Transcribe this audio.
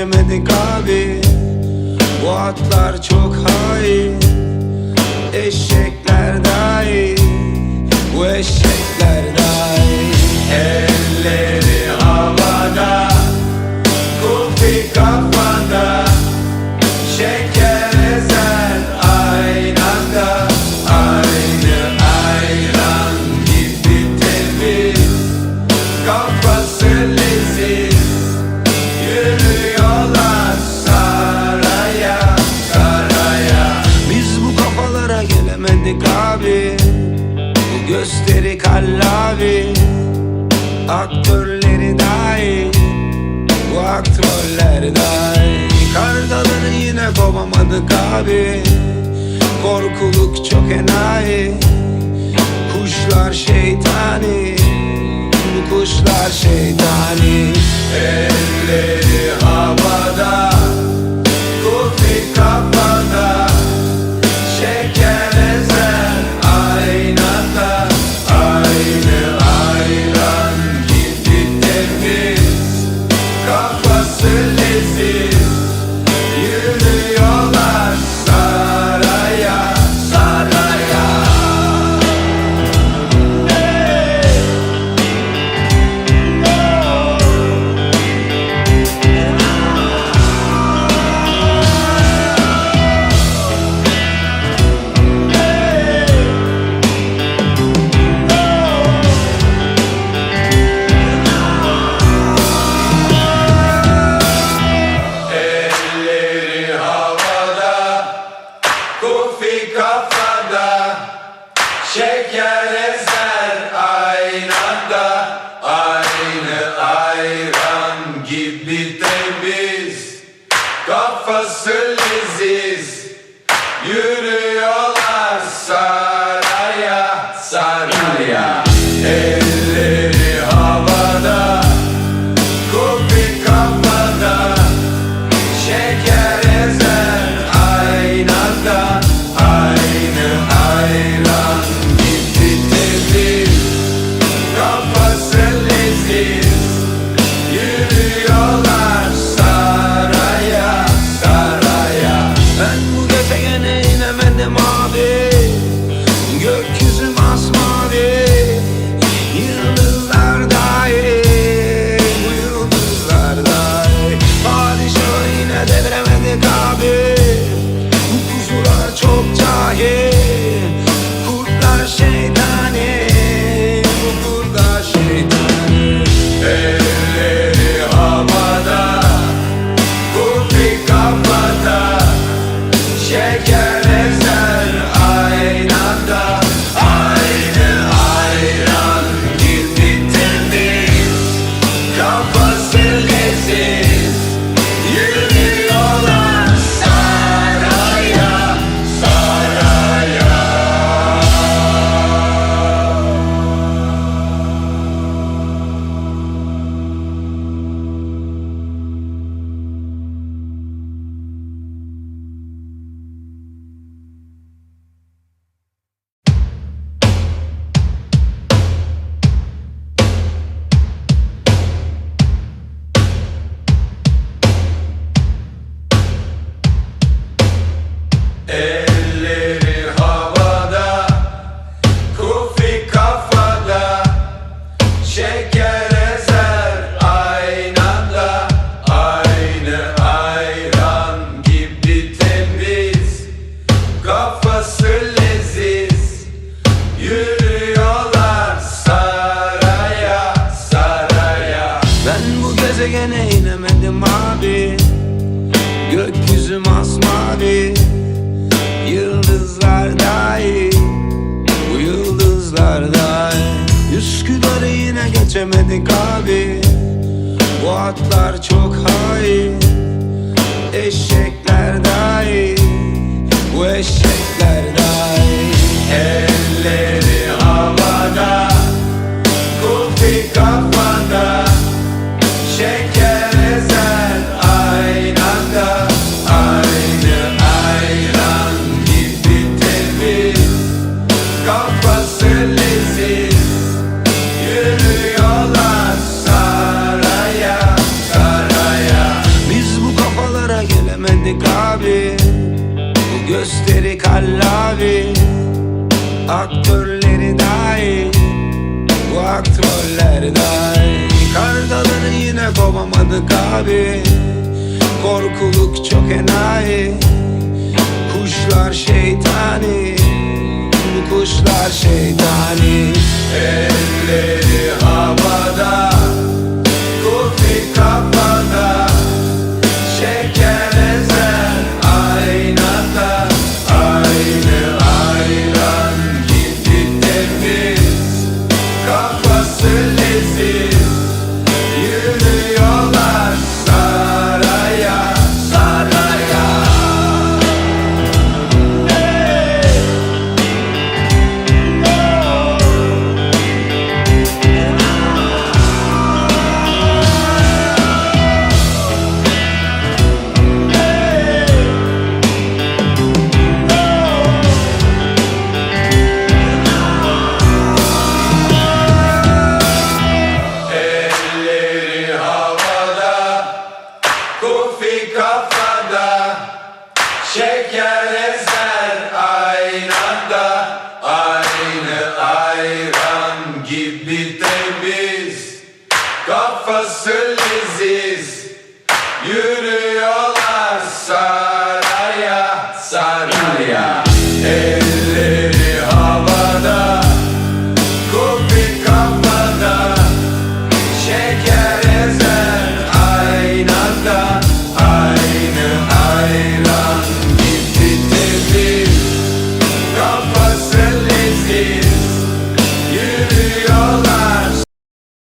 geçemedik abi Bu atlar çok hain. Eşek Gösteri kallavi Aktörleri dahi Bu aktörler dahi. Kardaları yine kovamadık abi Korkuluk çok enayi. Kuşlar şeytani Bu kuşlar şeytani. Elleri havada Tekerlezer aynada Aynı ayran gibi temiz. Kafası yeah, yeah. Gökyüzü masmavi Yıldızlar dahi Bu yıldızlar dahi. Üsküdar'ı yine geçemedik abi Bu atlar çok hain. Eşek abi. Bu gösteri kallavi. Aktörleri dahi Bu aktörler dahi Kardaları yine kovamadık abi. Korkuluk çok enayi. Kuşlar şeytani. Bu kuşlar şeytani. Elleri havada. fasulyesiz Yürüyorlar saraya saraya hey.